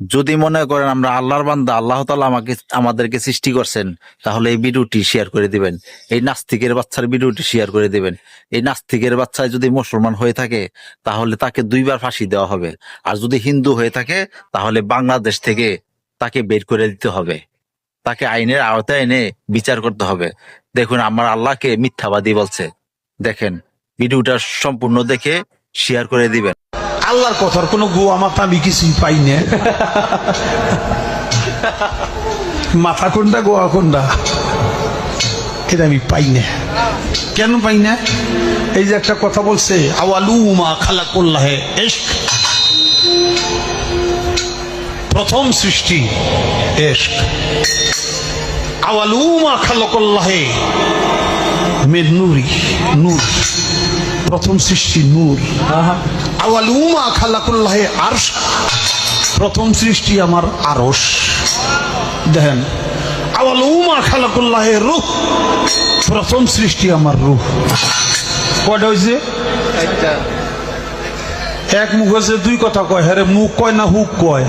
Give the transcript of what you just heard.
যদি মনে করেন আমরা আল্লাহর বান্দা, আল্লাহ তালা আমাকে, আমাদেরকে সৃষ্টি করছেন, তাহলে এই ভিডিওটি শেয়ার করে দিবেন। এই নাস্তিকের বাচ্চার ভিডিওটি শেয়ার করে দিবেন। এই নাস্তিকের বাচ্চায় যদি মুসলমান হয়ে থাকে, তাহলে তাকে দুইবার ফাঁসি দেওয়া হবে। আর যদি হিন্দু হয়ে থাকে, তাহলে বাংলাদেশ থেকে তাকে বের করে দিতে হবে। তাকে আইনের আওতায় এনে বিচার করতে হবে। দেখুন, আমার আল্লাহকে মিথ্যাবাদী বলছে। দেখেন, ভিডিওটা সম্পূর্ণ দেখে শেয়ার করে দিবেন। আল্লাহর কথার কোনো গোয়া মাথা আমি কিছুই পাই না। মাথা কোনটা, গোয়া কোনটা? এটা আমি পাই না। কেন পাই না? এই যে একটা কথা বলছে, আওয়ালু মা খালা করলাহে প্রথম সৃষ্টি এস্ক আওয়ালু মা খালা করলাহে মেদ নূর। প্রথম সৃষ্টি নূর। আওয়ালুমা খালাকুল্লাহে আরশ। প্রথম সৃষ্টি আমার আরশ। দেখেন আওয়ালুমা খালাকুল্লাহে রূহ। প্রথম সৃষ্টি আমার রূহ। কয়টা হয়েছে এক মুখ হয়েছে দুই কথা কয়। হ্যাঁ মুখ কয় না হুক কয়।